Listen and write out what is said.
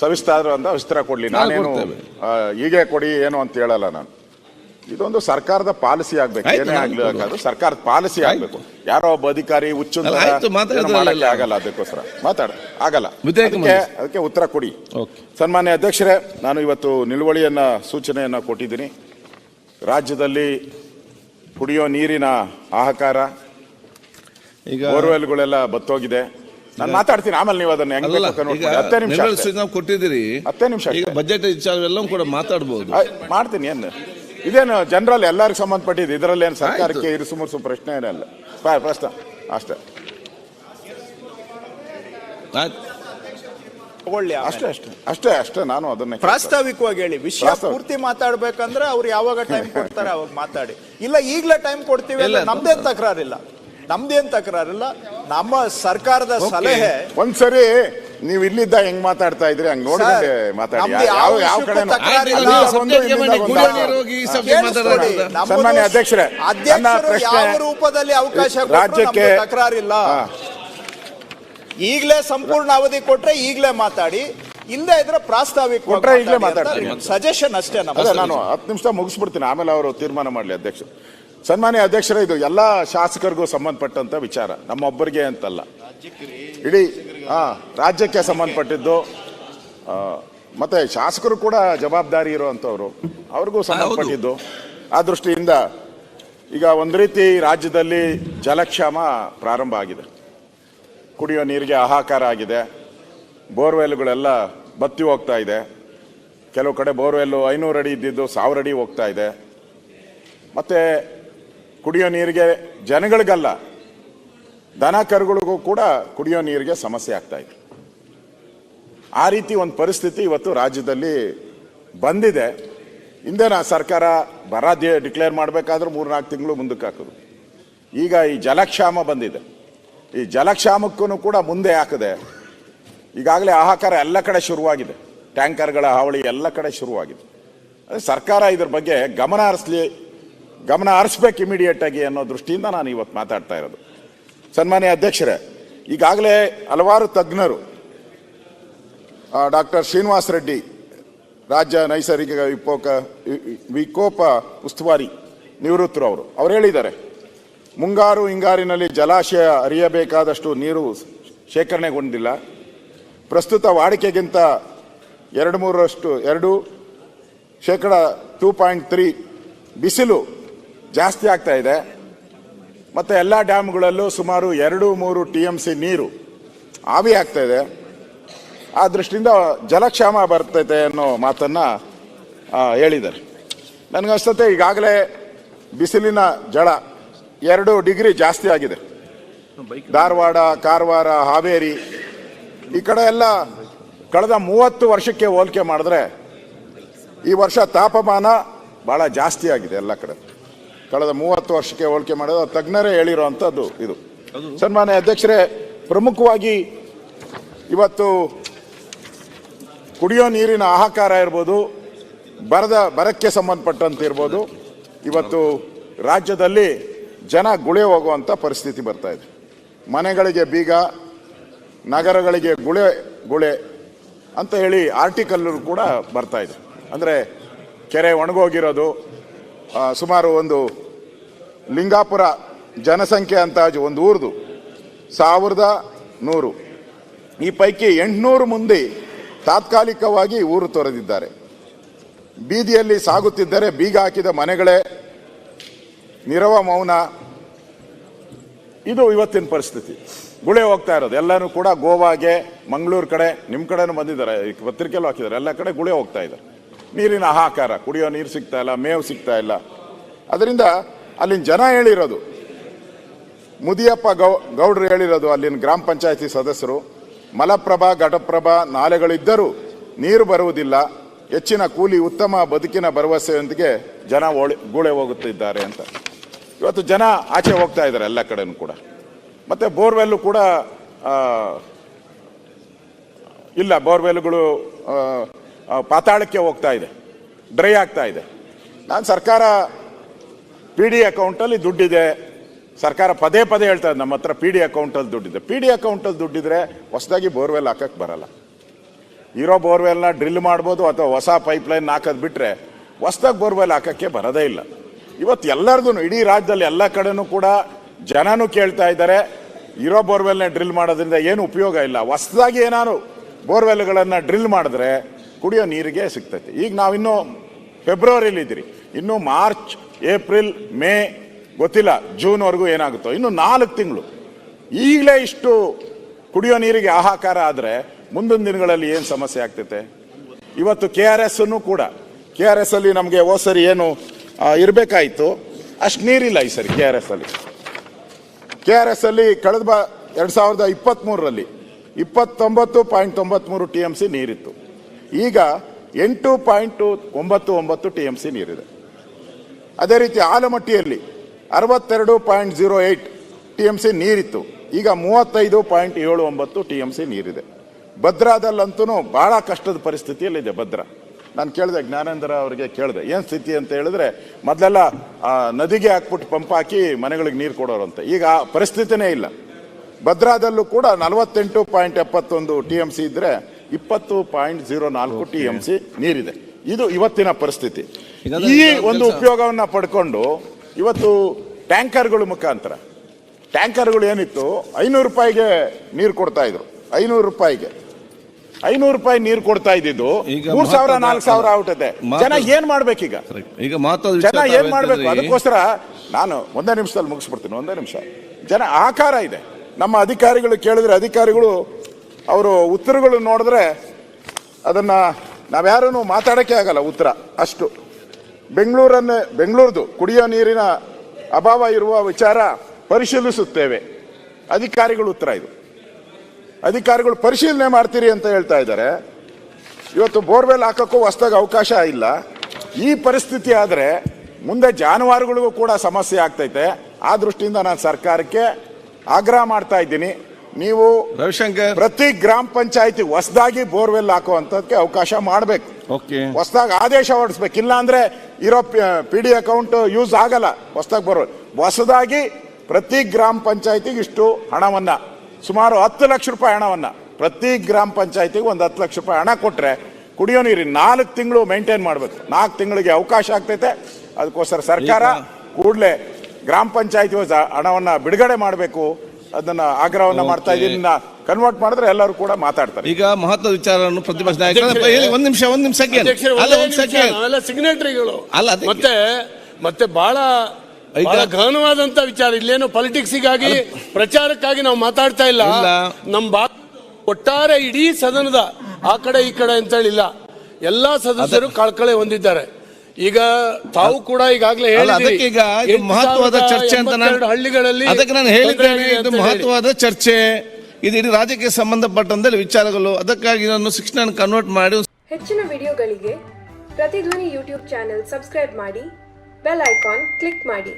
ಸವಿಸ್ತಾರ ಅಂತ ವಿಸ್ತಾರ ಕೊಡ್ಲಿ. ನಾನೇನು ಹೀಗೆ ಕೊಡಿ ಏನು ಅಂತ ಹೇಳಲ್ಲ ನಾನು. ಇದೊಂದು ಸರ್ಕಾರದ ಪಾಲಿಸಿ ಆಗ್ಬೇಕು. ಏನೇ ಆಗ್ಲಿ ಸರ್ಕಾರದ ಪಾಲಿಸಿ ಆಗ್ಬೇಕು. ಯಾರೋ ಒಬ್ಬ ಅಧಿಕಾರಿ ಹುಚ್ಚು ಆಗಲ್ಲ ಅದಕ್ಕೋಸ್ಕರ. ಮಾತಾಡ. ಆಗಲ್ಲ. ಅದಕ್ಕೆ ಉತ್ತರ ಕೊಡಿ. ಸನ್ಮಾನ್ಯ ಅಧ್ಯಕ್ಷರೇ ನಾನು ಇವತ್ತು ನಿಲುವಳಿಯನ್ನ ಸೂಚನೆಯನ್ನ ಕೊಟ್ಟಿದ್ದೀನಿ. ರಾಜ್ಯದಲ್ಲಿ ಕುಡಿಯೋ ನೀರಿನ ಆಹಾರ ಈಗ ಬೋರ್ವೆಲ್ಗಳೆಲ್ಲ ಬತ್ತೋಗಿದೆ. ನಾನು ಮಾತಾಡ್ತೀನಿ ಆಮೇಲೆ ನೀವು ಅದನ್ನ ಹೆಂಗ್ ಬೇಕು ನೋಡ್ಕೊಳ್ಳಿ. ಹತ್ತೇ ನಿಮಿಷ ನಿಲುವಳಿ ಅಷ್ಟೇ. ನಾವು ಕೊಟ್ಟಿದ್ದೀರಿ. ಹತ್ತೇ ನಿಮಿಷ ಈಗ ಅಷ್ಟೇ. ಬಜೆಟ್ ವಿಚಾರ ಎಲ್ಲವೂ ಕೂಡ ಮಾತಾಡ್ಬೋದು. ಆಯ್, ಮಾಡ್ತೀನಿ ಏನು? ಇದೇನು ಜನರಲ್ ಎಲ್ಲರಿಗೂ ಸಂಬಂಧಪಟ್ಟಿದ್ದು? ಇದರಲ್ಲಿ ಏನು ಸರ್ಕಾರಕ್ಕೆ ಇರಿಸು ಮುರುಸು ಪ್ರಶ್ನೆ ಏನಲ್ಲ ಪ್ರ- ಪ್ರಶ್ನೆ. ಅಷ್ಟೇ. ಆಯ್ತು. ತಗೊಳ್ಳಿ ಆಮೇಲೆ. ಅಷ್ಟೇ ಅಷ್ಟೇ. ಅಷ್ಟೇ ಅಷ್ಟೇ ನಾನು ಅದನ್ನೇ ಪ್ರಾಸ್ತಾವಿಕವಾಗಿ ಹೇಳಿ ವಿಷಯ ಪ್ರಾಸ್ತಾವಿಕ. ಪೂರ್ತಿ ಮಾತಾಡ್ಬೇಕಂದ್ರೆ ಅವ್ರು ಯಾವಾಗ ಟೈಮ್ ಕೊಡ್ತಾರೆ ಅವಾಗ ಮಾತಾಡಿ. ಇಲ್ಲ ಈಗ್ಲೇ ಟೈಮ್ ಕೊಡ್ತೀವಿ ಅಂದ್ರೆ ಇಲ್ಲ. ನಮ್ದೇನ್ ತಕರಾರಿಲ್ಲ. ನಮ್ದೇನ್ ತಕರಾರಿಲ್ಲ. ನಮ್ಮ ಸರ್ಕಾರದ ಸಲಹೆ ಒಂದ್ಸರಿ ನೀವು ಇಲ್ಲಿದ್ದ ಹೆಂಗ್ ಮಾತಾಡ್ತಾ ಇದ್ರಿ? ಹಂಗ್ ನೋಡಿದ್ರೆ ಮಾತಾಡಿ. ಯಾವ ಕಡೆ ಇಲ್ಲ. ಸನ್ಮಾನ್ಯ ಅಧ್ಯಕ್ಷರೇ, ಯಾವ ರೂಪದಲ್ಲಿ ಅವಕಾಶ ಕೊಟ್ರು ರಾಜ್ಯಕ್ಕೆ- ತಕರಾರಿಲ್ಲ. ಈಗ್ಲೇ ಸಂಪೂರ್ಣ ಅವಧಿ ಕೊಟ್ರೆ ಈಗ್ಲೇ ಮಾತಾಡಿ ಇಲ್ಲದೆ ಇದ್ರೆ ಪ್ರಾಸ್ತಾವಿಕ ಕೊಟ್ರೆ ಈಗ್ಲೇ ಮಾತಾಡ್ತೀನಿ. ಸಜೆಷನ್ ಅಷ್ಟೇ ನಾನು ಹತ್ತು ನಿಮಿಷ ಮುಗಿಸ್ಬಿಡ್ತೀನಿ. ಆಮೇಲೆ ಅವರು ತೀರ್ಮಾನ ಮಾಡಲಿ ಅಧ್ಯಕ್ಷ ಸನ್ಮಾನ್ಯ ಅಧ್ಯಕ್ಷರೇ, ಇದು ಎಲ್ಲ ಶಾಸಕರಿಗೂ ಸಂಬಂಧಪಟ್ಟಂತ ವಿಚಾರ. ನಮ್ಮೊಬ್ಬರಿಗೆ ಅಂತಲ್ಲ. ಇಡೀ, ಹಾ, ರಾಜ್ಯಕ್ಕೆ ಸಂಬಂಧಪಟ್ಟಿದ್ದು ಮತ್ತೆ ಶಾಸಕರು ಕೂಡ ಜವಾಬ್ದಾರಿ ಇರುವಂತವ್ರು. ಅವ್ರಿಗೂ ಸಂಬಂಧಪಟ್ಟಿದ್ದು. ಆ ದೃಷ್ಟಿಯಿಂದ ಈಗ ಒಂದು ರೀತಿ ರಾಜ್ಯದಲ್ಲಿ ಜಲಕ್ಷಾಮ ಪ್ರಾರಂಭ ಆಗಿದೆ. ಕುಡಿಯೋ ನೀರಿಗೆ ಹಾಹಾಕಾರ ಆಗಿದೆ. ಬೋರ್ವೆಲ್ಗಳೆಲ್ಲ ಬತ್ತಿ ಹೋಗ್ತಾ ಇದೆ. ಕೆಲವು ಕಡೆ ಬೋರ್ವೆಲ್ಲು ಐನೂರು ಅಡಿ ಇದ್ದಿದ್ದು ಸಾವಿರ ಅಡಿ ಹೋಗ್ತಾ ಇದೆ. ಮತ್ತೆ ಕುಡಿಯೋ ನೀರಿಗೆ ಜನಗಳಿಗಲ್ಲ, ದನ ಕರುಗಳಿಗೂ ಕೂಡ ಕುಡಿಯೋ ನೀರಿಗೆ ಸಮಸ್ಯೆ ಆಗ್ತಾ ಇದೆ. ಆ ರೀತಿ ಒಂದು ಪರಿಸ್ಥಿತಿ ಇವತ್ತು ರಾಜ್ಯದಲ್ಲಿ ಬಂದಿದೆ. ಹಿಂದೆ ಸರ್ಕಾರ ಬರ ಡಿಕ್ಲೇರ್ ಮಾಡಬೇಕಾದ್ರೂ ಮೂರ್ನಾಲ್ಕು ತಿಂಗಳು ಮುಂದಕ್ಕೆ ಹಾಕೋದು. ಈಗ ಈ ಜಲಕ್ಷಾಮ ಬಂದಿದೆ. ಈ ಜಲಕ್ಷಾಮಕ್ಕೂ ಕೂಡ ಮುಂದೆ ಹಾಕಿದೆ, ಈಗಾಗಲೇ ಆಹಾಕಾರ ಎಲ್ಲ ಕಡೆ ಶುರುವಾಗಿದೆ. ಟ್ಯಾಂಕರ್ಗಳ ಹಾವಳಿ ಎಲ್ಲ ಕಡೆ ಶುರುವಾಗಿದೆ. ಸರ್ಕಾರ ಇದ್ರ ಬಗ್ಗೆ ಗಮನ ಹರಿಸ್ಲಿ ಗಮನ ಹರಿಸ್ಬೇಕು ಇಮಿಡಿಯೇಟ್ ಆಗಿ ಅನ್ನೋ ದೃಷ್ಟಿಯಿಂದ ನಾನು ಇವತ್ತು ಮಾತಾಡ್ತಾ ಇರೋದು. ಸನ್ಮಾನ್ಯ ಅಧ್ಯಕ್ಷರೇ, ಈಗಾಗಲೇ ಹಲವಾರು ತಜ್ಞರು ಡಾಕ್ಟರ್ ಶ್ರೀನಿವಾಸ್ ರೆಡ್ಡಿ, ರಾಜ್ಯ ನೈಸರ್ಗಿಕ ವಿಕೋಪ ವಿಕೋಪ ಉಸ್ತುವಾರಿ ನಿವೃತ್ತರು ಅವರು, ಅವ್ರು ಹೇಳಿದ್ದಾರೆ, ಮುಂಗಾರು ಹಿಂಗಾರಿನಲ್ಲಿ ಜಲಾಶಯ ಹರಿಯಬೇಕಾದಷ್ಟು ನೀರು ಶೇಖರಣೆಗೊಂಡಿಲ್ಲ. ಪ್ರಸ್ತುತ ವಾಡಿಕೆಗಿಂತ ಎರಡು ಮೂರರಷ್ಟು, ಎರಡು ಶೇಕಡ ಟೂ ಪಾಯಿಂಟ್ ತ್ರೀ ಬಿಸಿಲು ಜಾಸ್ತಿ ಆಗ್ತಾ ಇದೆ. ಮತ್ತು ಎಲ್ಲ ಡ್ಯಾಮ್ಗಳಲ್ಲೂ ಸುಮಾರು ಎರಡು, ಮೂರು ಟಿ ಎಂ ಸಿ ನೀರು ಆವಿ ಆಗ್ತಾ ಇದೆ. ಆ ದೃಷ್ಟಿಯಿಂದ ಜಲಕ್ಷಾಮ ಬರ್ತೈತೆ ಅನ್ನೋ ಮಾತನ್ನ ಹೇಳಿದ್ದಾರೆ. ನನಗನ್ಸತ್ತೆ ಈಗಾಗಲೇ ಬಿಸಿಲಿನ ಜಳ ಎರಡು ಡಿಗ್ರಿ ಜಾಸ್ತಿ ಆಗಿದೆ. ಧಾರವಾಡ, ಕಾರವಾರ, ಹಾವೇರಿ, ಈ ಕಡೆ ಎಲ್ಲ ಕಳೆದ ಮೂವತ್ತು ವರ್ಷಕ್ಕೆ ಹೋಲಿಕೆ ಮಾಡಿದ್ರೆ ಈ ವರ್ಷ ತಾಪಮಾನ ಬಹಳ ಜಾಸ್ತಿ ಆಗಿದೆ ಎಲ್ಲ ಕಡೆ. ಕಳೆದ ಮೂವತ್ತು ವರ್ಷಕ್ಕೆ ಹೋಲಿಕೆ ಮಾಡಿದ ತಜ್ಞರೇ ಹೇಳಿರುವಂಥದ್ದು ಇದು. ಸನ್ಮಾನ್ಯ ಅಧ್ಯಕ್ಷರೇ ಪ್ರಮುಖವಾಗಿ ಇವತ್ತು ಕುಡಿಯೋ ನೀರಿನ ಆಹಾಕಾರ ಇರ್ಬೋದು ಬರದ ಬರಕ್ಕೆ ಸಂಬಂಧಪಟ್ಟಂತೆ ಇರ್ಬೋದು ಇವತ್ತು ರಾಜ್ಯದಲ್ಲಿ ಜನ ಗುಳೆ ಹೋಗುವಂಥ ಪರಿಸ್ಥಿತಿ ಬರ್ತಾ ಇದೆ. ಮನೆಗಳಿಗೆ ಬೀಗ ನಗರಗಳಿಗೆ ಗುಳೆ ಗುಳೆ ಅಂತ ಹೇಳಿ ಆರ್ಟಿಕಲ್ ಕೂಡ ಬರ್ತಾ ಇದೆ. ಅಂದರೆ ಕೆರೆ ಒಣಗೋಗಿರೋದು ಸುಮಾರು ಒಂದು ಲಿಂಗಾಪುರ ಜನಸಂಖ್ಯೆ ಅಂತ ಒಂದು ಊರ್ದು. ಸಾವಿರದ ನೂರು. ಈ ಪೈಕಿ ಎಂಟುನೂರು ಮಂದಿ ತಾತ್ಕಾಲಿಕವಾಗಿ ಊರು ತೊರೆದಿದ್ದಾರೆ. ಬೀದಿಯಲ್ಲಿ ಸಾಗುತ್ತಿದ್ದರೆ ಬೀಗ ಹಾಕಿದ ಮನೆಗಳೇ. ನಿರವ ಮೌನ. ಇದು ಇವತ್ತಿನ ಪರಿಸ್ಥಿತಿ. ಗುಳೆ ಹೋಗ್ತಾ ಇರೋದು. ಎಲ್ಲರೂ ಕೂಡ ಗೋವಾಗೆ, ಮಂಗಳೂರು ಕಡೆ ನಿಮ್ಮ ಕಡೆನೂ ಬಂದಿದ್ದಾರೆ. ಪತ್ರಿಕೆಲ್ಲೂ ಹಾಕಿದ್ದಾರೆ. ಎಲ್ಲ ಕಡೆ ಗುಳೆ ಹೋಗ್ತಾ ಇದ್ದಾರೆ. ನೀರಿನ ಹಾಹಾಕಾರ ಕುಡಿಯೋ ನೀರು ಸಿಗ್ತಾ ಇಲ್ಲ, ಮೇವು ಸಿಗ್ತಾ ಇಲ್ಲ. ಅದರಿಂದ ಅಲ್ಲಿನ ಜನ ಹೇಳಿರೋದು. ಮುದಿಯಪ್ಪ ಗೌ, ಗೌಡ್ರು ಹೇಳಿರೋದು, ಅಲ್ಲಿನ ಗ್ರಾಮ ಪಂಚಾಯತಿ ಸದಸ್ಯರು, ಮಲಪ್ರಭಾ, ಘಟಪ್ರಭಾ ನಾಲೆಗಳಿದ್ದರೂ ನೀರು ಬರುವುದಿಲ್ಲ. ಹೆಚ್ಚಿನ ಕೂಲಿ, ಉತ್ತಮ ಬದುಕಿನ ಭರವಸೆಯೊಂದಿಗೆ ಜನ ಓಳಿ, ಗೂಳೆ ಹೋಗುತ್ತಿದ್ದಾರೆ ಅಂತ. ಇವತ್ತು ಜನ ಆಚೆ ಹೋಗ್ತಾ ಇದ್ದಾರೆ ಎಲ್ಲ ಕಡೆನೂ ಕೂಡ. ಮತ್ತು ಬೋರ್ವೆಲ್ಲು ಕೂಡ ಇಲ್ಲ, ಬೋರ್ವೆಲ್ಗಳು ಪಾತಾಳಕ್ಕೆ ಹೋಗ್ತಾ ಇದೆ. ಡ್ರೈ ಆಗ್ತಾ ಇದೆ. ನಾನು ಸರ್ಕಾರ ಪಿ ಡಿ ಅಕೌಂಟಲ್ಲಿ ದುಡ್ಡಿದೆ. ಸರ್ಕಾರ ಪದೇ ಪದೇ ಹೇಳ್ತಾ ಇದೆ ನಮ್ಮ ಹತ್ರ ಪಿ ಡಿ ಅಕೌಂಟಲ್ಲಿ ದುಡ್ಡಿದೆ. ಪಿ ಡಿ ಅಕೌಂಟಲ್ಲಿ ದುಡ್ಡಿದ್ರೆ ಹೊಸದಾಗಿ ಬೋರ್ವೆಲ್ ಹಾಕಕ್ಕೆ ಬರಲ್ಲ. ಇರೋ ಬೋರ್ವೆಲ್ನ ಡ್ರಿಲ್ ಮಾಡ್ಬೋದು ಅಥವಾ ಹೊಸ ಪೈಪ್ಲೈನ್ ಹಾಕೋದು ಬಿಟ್ಟರೆ ಹೊಸ್ದಾಗಿ ಬೋರ್ವೆಲ್ ಹಾಕಕ್ಕೆ ಬರೋದೇ ಇಲ್ಲ. ಇವತ್ತು ಎಲ್ಲರಿಗೂ ಇಡೀ ರಾಜ್ಯದಲ್ಲಿ ಎಲ್ಲ ಕಡೆನೂ ಕೂಡ ಜನನೂ ಕೇಳ್ತಾ ಇದ್ದಾರೆ, ಇರೋ ಬೋರ್ವೆಲ್ನ ಡ್ರಿಲ್ ಮಾಡೋದ್ರಿಂದ ಏನು ಉಪಯೋಗ ಇಲ್ಲ. ಹೊಸದಾಗಿ ಏನಾದ್ರು ಬೋರ್ವೆಲ್ಗಳನ್ನು ಡ್ರಿಲ್ ಮಾಡಿದ್ರೆ ಕುಡಿಯೋ ನೀರಿಗೆ ಸಿಗ್ತೈತೆ. ಈಗ ನಾವಿನ್ನೂ ಫೆಬ್ರವರಿಲಿ ಇದ್ದೀರಿ. ಇನ್ನು ಮಾರ್ಚ್, ಏಪ್ರಿಲ್, ಮೇ, ಗೊತ್ತಿಲ್ಲ, ಜೂನ್ವರೆಗೂ ಏನಾಗುತ್ತೋ. ಇನ್ನು ನಾಲ್ಕು ತಿಂಗಳು. ಈಗಲೇ ಇಷ್ಟು ಕುಡಿಯೋ ನೀರಿಗೆ ಹಾಹಾಕಾರ ಆದರೆ ಮುಂದಿನ ದಿನಗಳಲ್ಲಿ ಏನು ಸಮಸ್ಯೆ ಆಗ್ತೈತೆ? ಇವತ್ತು ಕೆ ಆರ್ ಎಸ್ ಕೂಡ, ಕೆ ಆರ್ ಎಸ್ ಅಲ್ಲಿ ನಮಗೆ ಓ ಸರಿ ಏನು ಇರಬೇಕಾಯಿತು. ಅಷ್ಟು ನೀರಿಲ್ಲ ಈ ಸರಿ ಕೆ ಆರ್ ಎಸ್ ಅಲ್ಲಿ ಕೆ ಆರ್ ಎಸ್ ಅಲ್ಲಿ ಕಳೆದ ಬ, ಎರಡು ಸಾವಿರದ ಇಪ್ಪತ್ತ್ಮೂರರಲ್ಲಿ ಇಪ್ಪತ್ತೊಂಬತ್ತು ಪಾಯಿಂಟ್ ತೊಂಬತ್ಮೂರು ಟಿ ಎಂ ಸಿ ನೀರಿತ್ತು. ಈಗ ಎಂಟು ಪಾಯಿಂಟ್ ಒಂಬತ್ತು ಒಂಬತ್ತು ಟಿ ಎಂ ಸಿ ನೀರಿದೆ. ಅದೇ ರೀತಿ ಆಲಮಟ್ಟಿಯಲ್ಲಿ ಅರವತ್ತೆರಡು point zero eight T M C ನೀರಿತ್ತು. ಈಗ ಮೂವತ್ತೈದು ಪಾಯಿಂಟ್ ಏಳು ಒಂಬತ್ತು ಟಿ ಎಂ ಸಿ ನೀರಿದೆ. ಭದ್ರಾದಲ್ಲಂತೂ ಭಾಳ ಕಷ್ಟದ ಪರಿಸ್ಥಿತಿಯಲ್ಲಿದೆ ಭದ್ರಾ. ನಾನು ಕೇಳಿದೆ, ಜ್ಞಾನೇಂದ್ರ ಅವರಿಗೆ ಕೇಳಿದೆ, ಏನು ಸ್ಥಿತಿ ಅಂತ ಹೇಳಿದ್ರೆ ಮೊದಲೆಲ್ಲ ನದಿಗೆ ಹಾಕ್ಬಿಟ್ಟು ಪಂಪ್ ಹಾಕಿ ಮನೆಗಳಿಗೆ ನೀರು ಕೊಡೋರು ಅಂತ ಈಗ ಆ ಪರಿಸ್ಥಿತಿನೇ ಇಲ್ಲ. ಭದ್ರಾದಲ್ಲೂ ಕೂಡ ನಲವತ್ತೆಂಟು ಪಾಯಿಂಟ್ ಎಪ್ಪತ್ತೊಂದು ಟಿ ಎಂ ಸಿ ಇದ್ರೆ ಇಪ್ಪತ್ತು ಪಾಯಿಂಟ್ ಜೀರೋ ನಾಲ್ಕು ಟಿ ಎಂ ಸಿ ನೀರಿದೆ. ಇದು ಇವತ್ತಿನ ಪರಿಸ್ಥಿತಿ. ಈ ಒಂದು ಉಪಯೋಗವನ್ನು ಪಡ್ಕೊಂಡು ಇವತ್ತು ಟ್ಯಾಂಕರ್ಗಳ ಮುಖಾಂತರ ಟ್ಯಾಂಕರ್ಗಳು ಏನಿತ್ತು ಐನೂರು ರೂಪಾಯಿಗೆ ನೀರು ಕೊಡ್ತಾ ಇದ್ರು. ಐನೂರು ರೂಪಾಯಿಗೆ. ಐನೂರು ರೂಪಾಯಿ ನೀರು ಕೊಡ್ತಾ ಇದ್ದಿದ್ದು ಮೂರ್ ಸಾವಿರ ನಾಲ್ಕು ಸಾವಿರ ಆಗ್ಬಿಟ್ಟದೆ ಮಹತ್ವ- ಜನ ಏನ್ ಮಾಡ್ಬೇಕೀಗ? ಈಗ ಜನ ಏನ್ ಮಾಡ್ಬೇಕು? ಅದಕ್ಕೋಸ್ಕರ ನಾನು ಒಂದೇ ನಿಮಿಷದಲ್ಲಿ ಮುಗಿಸ್ಬಿಡ್ತೀನಿ ಒಂದೇ ನಿಮಿಷ. ಜನ ಆಕಾರ ಇದೆ. ನಮ್ಮ ಅಧಿಕಾರಿಗಳು ಕೇಳಿದ್ರೆ ಅಧಿಕಾರಿಗಳು ಅವರು ಉತ್ತರಗಳು ನೋಡಿದ್ರೆ ಅದನ್ನ ನಾವ್ಯಾರೂ ಮಾತಾಡಕ್ಕೆ ಆಗಲ್ಲ ಉತ್ತರ, ಅಷ್ಟು. ಬೆಂಗಳೂರನ್ನೇ, ಬೆಂಗಳೂರದು ಕುಡಿಯೋ ನೀರಿನ ಅಭಾವ ಇರುವ ವಿಚಾರ ಪರಿಶೀಲಿಸುತ್ತೇವೆ. ಅಧಿಕಾರಿಗಳು ಉತ್ತರ ಇದು. ಅಧಿಕಾರಿಗಳು ಪರಿಶೀಲನೆ ಮಾಡ್ತೀರಿ ಅಂತ ಹೇಳ್ತಾ ಇದ್ದಾರೆ. ಇವತ್ತು ಬೋರ್ವೆಲ್ ಹಾಕೋಕ್ಕೂ ಹೊಸ್ದಾಗಿ ಅವಕಾಶ ಇಲ್ಲ. ಈ ಪರಿಸ್ಥಿತಿ ಆದರೆ ಮುಂದೆ ಜಾನುವಾರುಗಳಿಗೂ ಕೂಡ ಸಮಸ್ಯೆ ಆಗ್ತೈತೆ. ಆ ದೃಷ್ಟಿಯಿಂದ ನಾನು ಸರ್ಕಾರಕ್ಕೆ ಆಗ್ರಹ ಮಾಡ್ತಾ ಇದ್ದೀನಿ. ನೀವು ರವಿಶಂಕರ್. ಪ್ರತಿ ಗ್ರಾಮ ಪಂಚಾಯತಿ ಹೊಸದಾಗಿ ಬೋರ್ವೆಲ್ ಹಾಕುವಂತದಕ್ಕೆ ಅವಕಾಶ ಮಾಡಬೇಕು. ಓಕೆ. ಹೊಸದಾಗಿ ಆದೇಶ ಹೊರಡಿಸ್ಬೇಕು. ಇಲ್ಲ ಅಂದ್ರೆ ಇರೋ ಪಿ ಡಿ ಅಕೌಂಟ್ ಯೂಸ್ ಆಗಲ್ಲ ಹೊಸದಾಗಿ ಬೋರ್ವೆಲ್. ಹೊಸದಾಗಿ ಪ್ರತಿ ಗ್ರಾಮ ಪಂಚಾಯತಿಗೆ ಇಷ್ಟು ಹಣವನ್ನ ಸುಮಾರು ಹತ್ತು ಲಕ್ಷ ರೂಪಾಯಿ ಹಣವನ್ನ ಪ್ರತಿ ಗ್ರಾಮ ಪಂಚಾಯತಿಗೆ ಒಂದು ಹತ್ತು ಲಕ್ಷ ರೂಪಾಯಿ ಹಣ ಕೊಟ್ರೆ ಕುಡಿಯೋ ನೀರಿನ ನಾಲ್ಕು ತಿಂಗಳು ಮೇಂಟೈನ್ ಮಾಡಬೇಕು. ನಾಲ್ಕು ತಿಂಗಳಿಗೆ ಅವಕಾಶ ಆಗ್ತೈತೆ. ಅದಕ್ಕೋಸ್ಕರ ಸರ್ಕಾರ ಕೂಡಲೇ ಗ್ರಾಮ ಪಂಚಾಯತಿ ಹಣವನ್ನು ಬಿಡುಗಡೆ ಮಾಡಬೇಕು. ಅದನ್ನ ಆಗ್ರಹವನ್ನ ಮಾಡ್ತಾ ಇದ್ದೀನಿ. ಕನ್ವರ್ಟ್ ಮಾಡಿದ್ರೆ ಎಲ್ಲರೂ ಕೂಡ ಮಾತಾಡ್ತಾರೆ. ಈಗ ಮಹತ್ವದ ವಿಚಾರವನ್ನು ಪ್ರತಿಪಕ್ಷ ನಾಯಕ ಒಂದ್ ನಿಮಿಷ ಒಂದ್ ನಿಮಿಷ ಅಲ್ಲ ಒಂದೇ ಸೆಕೆಂಡ್ ನಾವೆಲ್ಲ ಸಿಗ್ನೇಟರಿಗಳು ಅಲ್ಲ, ಮತ್ತೆ ಮತ್ತೆ ಬಹಳ ಗಹನವಾದಂತ ವಿಚಾರ. ಇಲ್ಲೇನು ಪಾಲಿಟಿಕ್ಸಿಗಾಗಿ ಪ್ರಚಾರಕ್ಕಾಗಿ ನಾವು ಮಾತಾಡ್ತಾ ಇಲ್ಲ. ನಮ್ಮ ನಮ್ ಬಾ ಒಟ್ಟಾರೆ ಇಡೀ ಸದನದ ಆ ಕಡೆ ಈ ಕಡೆ ಅಂತ ಹೇಳಿಲ್ಲ ಎಲ್ಲಾ ಸದಸ್ಯರು ಕಳ್ಕಳೆ ಹೊಂದಿದ್ದಾರೆ. ಈಗ ತಾವು ಕೂಡ ಈಗಾಗಲೇ ಈಗ ಮಹತ್ವದ ಚರ್ಚೆ ಅಂತ ನಾನು ಹಳ್ಳಿಗಳಲ್ಲಿ ಅದಕ್ಕೆ ನಾನು ಹೇಳಿದ್ದೇನೆ ಇದು ಮಹತ್ವದ ಚರ್ಚೆ. ಇದು ಇಡೀ ರಾಜ್ಯಕ್ಕೆ ಸಂಬಂಧಪಟ್ಟಂತೆ ವಿಚಾರಗಳು. ಅದಕ್ಕಾಗಿ ನಾನು ಶಿಕ್ಷಣ ಕನ್ವರ್ಟ್ ಮಾಡಿ ಹೆಚ್ಚಿನ ವಿಡಿಯೋಗಳಿಗೆ ಪ್ರತಿಧ್ವನಿ ಯೂಟ್ಯೂಬ್ ಚಾನೆಲ್ ಸಬ್ಸ್ಕ್ರೈಬ್ ಮಾಡಿ ಬೆಲ್ ಐಕಾನ್ ಕ್ಲಿಕ್ ಮಾಡಿ.